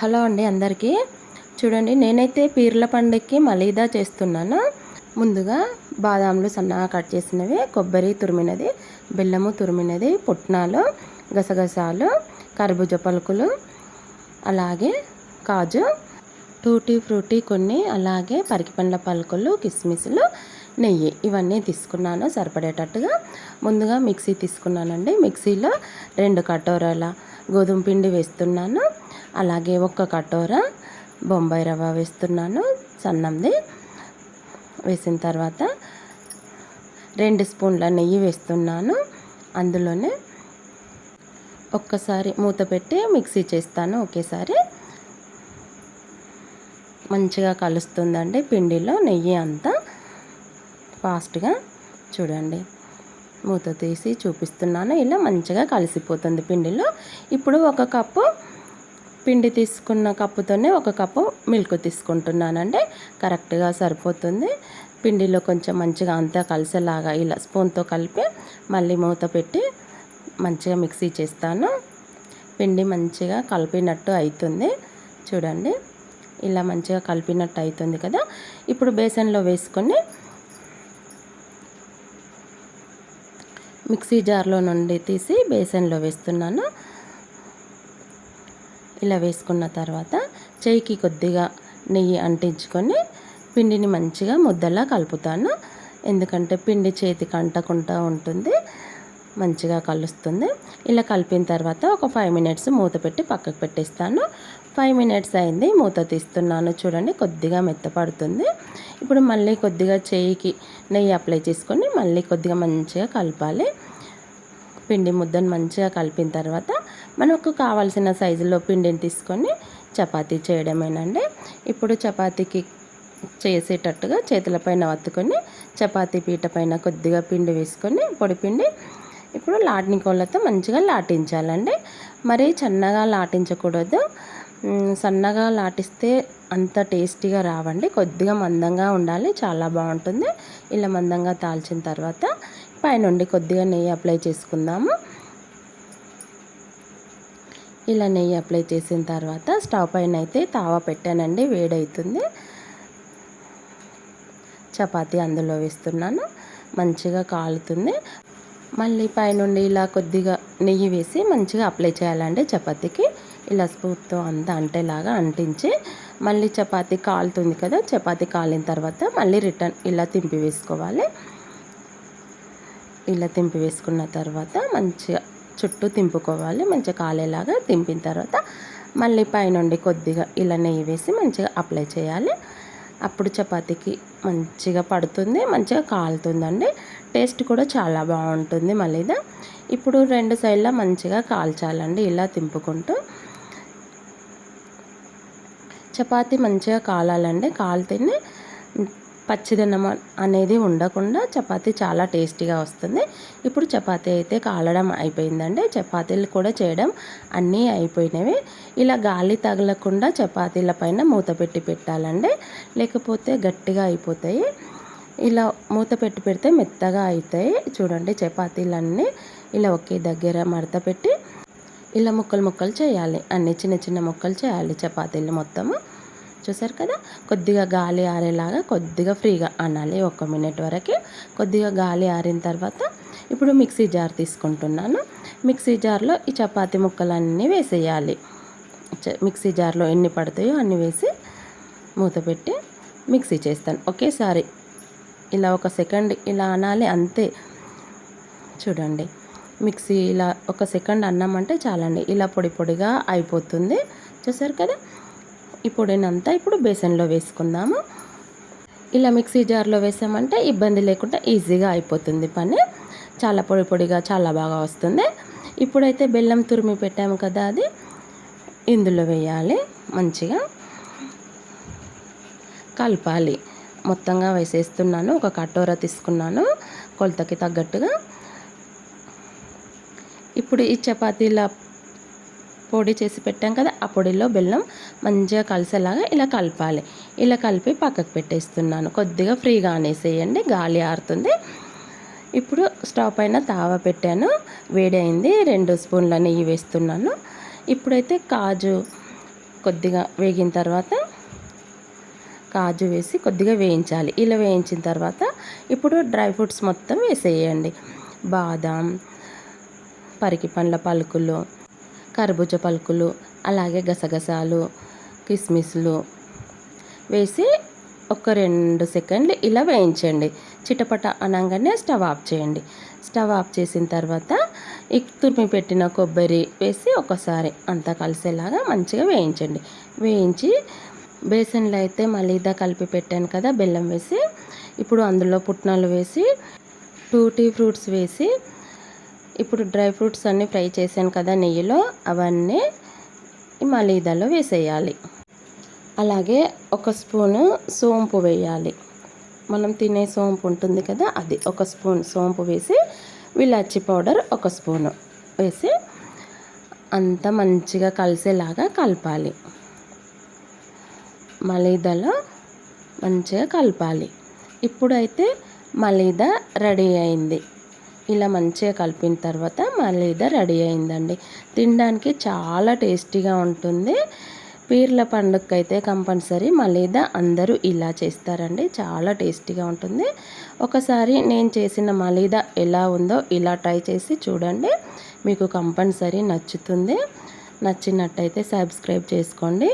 Hello అండి అందరికీ. చూడండి నేనైతే పీర్ల పండుగకి మలీదా చేస్తున్నాను. ముందుగా బాదాంలు సన్నగా కట్ చేసినవి కొబ్బరి తురిమినది బెల్లము తురిమినది పుట్నాలు గసగసాలు కర్బూజ పలుకులు అలాగే కాజు టూటీ ఫ్రూటీ కొన్ని అలాగే పరికిపండ్ల పలుకులు కిస్మిస్లు నెయ్యి ఇవన్నీ తీసుకున్నాను సరిపడేటట్టుగా. ముందుగా మిక్సీ తీసుకున్నానండి. మిక్సీలో రెండు కటోరాల గోధుమ పిండి వేస్తున్నాను. అలాగే ఒక కటోర బొంబాయి రవ్వ వేస్తున్నాను సన్నంది వేసిన తర్వాత రెండు స్పూన్ల నెయ్యి వేస్తున్నాను. అందులోనే ఒక్కసారి మూత పెట్టి మిక్సీ చేస్తాను ఒకేసారి. మంచిగా కలుస్తుందండి పిండిలో నెయ్యి అంతా. ఫాస్ట్గా చూడండి. మూత తీసి చూపిస్తున్నాను. ఇలా మంచిగా కలిసిపోతుంది పిండిలో. ఇప్పుడు ఒక కప్పు పిండి తీసుకున్న కప్పుతోనే ఒక కప్పు మిల్క్ తీసుకుంటున్నానండి. కరెక్ట్గా సరిపోతుంది. పిండిలో కొంచెం మంచిగా అంతా కలిసేలాగా ఇలా స్పూన్తో కలిపి మళ్ళీ మూత పెట్టి మంచిగా మిక్సీ చేస్తాను. పిండి మంచిగా కలిపినట్టు అవుతుంది చూడండి. ఇలా మంచిగా కలిపినట్టు అవుతుంది కదా. ఇప్పుడు బేసన్లో వేసుకొని మిక్సీ జార్లో నుండి తీసి బేసన్లో వేస్తున్నాను. ఇలా వేసుకున్న తర్వాత చేయికి కొద్దిగా నెయ్యి అంటించుకొని పిండిని మంచిగా ముద్దలా కలుపుతాను. ఎందుకంటే పిండి చేతికి అంటకుండా ఉంటుంది మంచిగా కలుస్తుంది. ఇలా కలిపిన తర్వాత ఒక ఫైవ్ మినిట్స్ మూత పెట్టి పక్కకు పెట్టేస్తాను. ఫైవ్ మినిట్స్ అయింది మూత తీస్తున్నాను. చూడండి కొద్దిగా మెత్తపడుతుంది. ఇప్పుడు మళ్ళీ కొద్దిగా చేయికి నెయ్యి అప్లై చేసుకొని మళ్ళీ కొద్దిగా మంచిగా కలపాలి. పిండి ముద్దను మంచిగా కలిపిన తర్వాత మనకు కావాల్సిన సైజులో పిండిని తీసుకొని చపాతీ చేయడమేనండి. ఇప్పుడు చపాతీకి చేసేటట్టుగా చేతులపైన వత్తుకొని చపాతీ పీట పైన కొద్దిగా పిండి వేసుకొని పొడి పిండి ఇప్పుడు లాటిని కోళ్ళతో మంచిగా లాటించాలండి. మరీ చిన్నగా లాటించకూడదు. సన్నగా లాటిస్తే అంత టేస్టీగా రావండి. కొద్దిగా మందంగా ఉండాలి చాలా బాగుంటుంది. ఇలా మందంగా తాల్చిన తర్వాత పైనుండి కొద్దిగా నెయ్యి అప్లై చేసుకుందాము. ఇలా నెయ్యి అప్లై చేసిన తర్వాత స్టవ్ పైన అయితే తావ పెట్టానండి వేడవుతుంది చపాతీ అందులో వేస్తున్నాను మంచిగా కాలుతుంది. మళ్ళీ పైనుండి ఇలా కొద్దిగా నెయ్యి వేసి మంచిగా అప్లై చేయాలండి చపాతీకి. ఇలా స్పూన్తో అంతా అంటేలాగా అంటించి మళ్ళీ చపాతీ కాలుతుంది కదా చపాతీ కాలిన తర్వాత మళ్ళీ రిటర్న్ ఇలా తింపి వేసుకోవాలి. ఇలా తింపి వేసుకున్న తర్వాత మంచిగా చుట్టూ తింపుకోవాలి. మంచిగా కాలేలాగా తింపిన తర్వాత మళ్ళీ పైనుండి కొద్దిగా ఇలా నెయ్యి వేసి మంచిగా అప్లై చేయాలి. అప్పుడు చపాతీకి మంచిగా పడుతుంది మంచిగా కాలుతుందండి. టేస్ట్ కూడా చాలా బాగుంటుంది మళ్ళీ ఇప్పుడు రెండు సైడ్లా మంచిగా కాల్చాలండి ఇలా తింపుకుంటూ. చపాతి మంచిగా కాలాలండి కాలితేనే పచ్చిదనం అనేది ఉండకుండా చపాతీ చాలా టేస్టీగా వస్తుంది. ఇప్పుడు చపాతీ అయితే కాలడం అయిపోయిందండి. చపాతీలు కూడా చేయడం అన్నీ అయిపోయినవి. ఇలా గాలి తగలకుండా చపాతీల పైన మూత పెట్టి పెట్టాలండి. లేకపోతే గట్టిగా అయిపోతాయి. ఇలా మూత పెట్టి పెడితే మెత్తగా అవుతాయి. చూడండి చపాతీలన్నీ ఇలా ఒకే దగ్గర మడత పెట్టి ఇలా ముక్కలు ముక్కలు చేయాలి. అన్ని చిన్న చిన్న ముక్కలు చేయాలి చపాతీలు మొత్తము. చూసారు కదా కొద్దిగా గాలి ఆరేలాగా కొద్దిగా ఫ్రీగా అనాలి ఒక మినిట్ వరకు. కొద్దిగా గాలి ఆరిన తర్వాత ఇప్పుడు మిక్సీ జార్ తీసుకుంటున్నాను. మిక్సీ జార్లో ఈ చపాతీ ముక్కలన్నీ వేసేయాలి. మిక్సీ జార్లో ఎన్ని పడతాయో అన్ని వేసి మూత పెట్టి మిక్సీ చేస్తాను. ఒకేసారి ఇలా ఒక సెకండ్ ఇలా అనాలి అంతే. చూడండి మిక్సీ ఇలా ఒక సెకండ్ అన్నామంటే చాలండి. ఇలా పొడి పొడిగా అయిపోతుంది. చూసారు కదా ఈ పొడినంతా ఇప్పుడు బేసన్లో వేసుకుందాము. ఇలా మిక్సీ జార్లో వేసామంటే ఇబ్బంది లేకుండా ఈజీగా అయిపోతుంది పని. చాలా పొడి పొడిగా చాలా బాగా వస్తుంది. ఇప్పుడైతే బెల్లం తురిమి పెట్టాము కదా అది. ఇందులో వేయాలి మంచిగా. కలపాలి. మొత్తంగా వేసేస్తున్నాను. ఒక కటోర తీసుకున్నాను. కొలతకి తగ్గట్టుగా. ఇప్పుడు ఈ చపాతీల పొడి చేసి పెట్టాం కదా ఆ పొడిలో బెల్లం మంచిగా కలిసేలాగా ఇలా కలపాలి. ఇలా కలిపి పక్కకు పెట్టేస్తున్నాను. కొద్దిగా ఫ్రీగా అనేసేయండి గాలి ఆరుతుంది. ఇప్పుడు స్టవ్ పైన తావ పెట్టాను వేడైంది రెండు స్పూన్ల నెయ్యి వేస్తున్నాను. ఇప్పుడైతే కాజు కొద్దిగా వేగిన తర్వాత కాజు వేసి కొద్దిగా వేయించాలి. ఇలా వేయించిన తర్వాత ఇప్పుడు డ్రై ఫ్రూట్స్ మొత్తం వేసేయండి. బాదం పరికి పండ్ల పలుకులు కర్బూజ పలుకులు అలాగే గసగసాలు కిస్మిస్లు వేసి ఒక రెండు సెకండ్లు ఇలా వేయించండి. చిటపట అనగానే స్టవ్ ఆఫ్ చేయండి. స్టవ్ ఆఫ్ చేసిన తర్వాత ఈ తురిమి పెట్టిన కొబ్బరి వేసి ఒకసారి అంతా కలిసేలాగా మంచిగా వేయించండి. వేయించి బేసన్లో అయితే మలీదా కలిపి పెట్టాను కదా బెల్లం వేసి ఇప్పుడు అందులో పుట్నాలు వేసి టూటీ ఫ్రూట్స్ వేసి ఇప్పుడు డ్రై ఫ్రూట్స్ అన్నీ ఫ్రై చేశాను కదా నెయ్యిలో అవన్నీ మలీదాలో వేసేయాలి. అలాగే ఒక స్పూను సోంపు వేయాలి. మనం తినే సోంపు ఉంటుంది కదా అది ఒక స్పూన్ సోంపు వేసి విలాచి పౌడర్ ఒక స్పూను వేసి అంతా మంచిగా కలిసేలాగా కలపాలి. మలీదలో మంచిగా కలపాలి. ఇప్పుడైతే మలీదా రెడీ అయింది. ఇలా మంచిగా కలిపిన తర్వాత మలీదా రెడీ అయిందండి. తినడానికి చాలా టేస్టీగా ఉంటుంది. పీర్ల పండుగకి అయితే కంపల్సరీ మలీదా అందరూ ఇలా చేస్తారండి. చాలా టేస్టీగా ఉంటుంది. ఒకసారి నేను చేసిన మలీదా ఎలా ఉందో ఇలా ట్రై చేసి చూడండి. మీకు కంపల్సరీ నచ్చుతుంది. నచ్చినట్టయితే సబ్స్క్రైబ్ చేసుకోండి.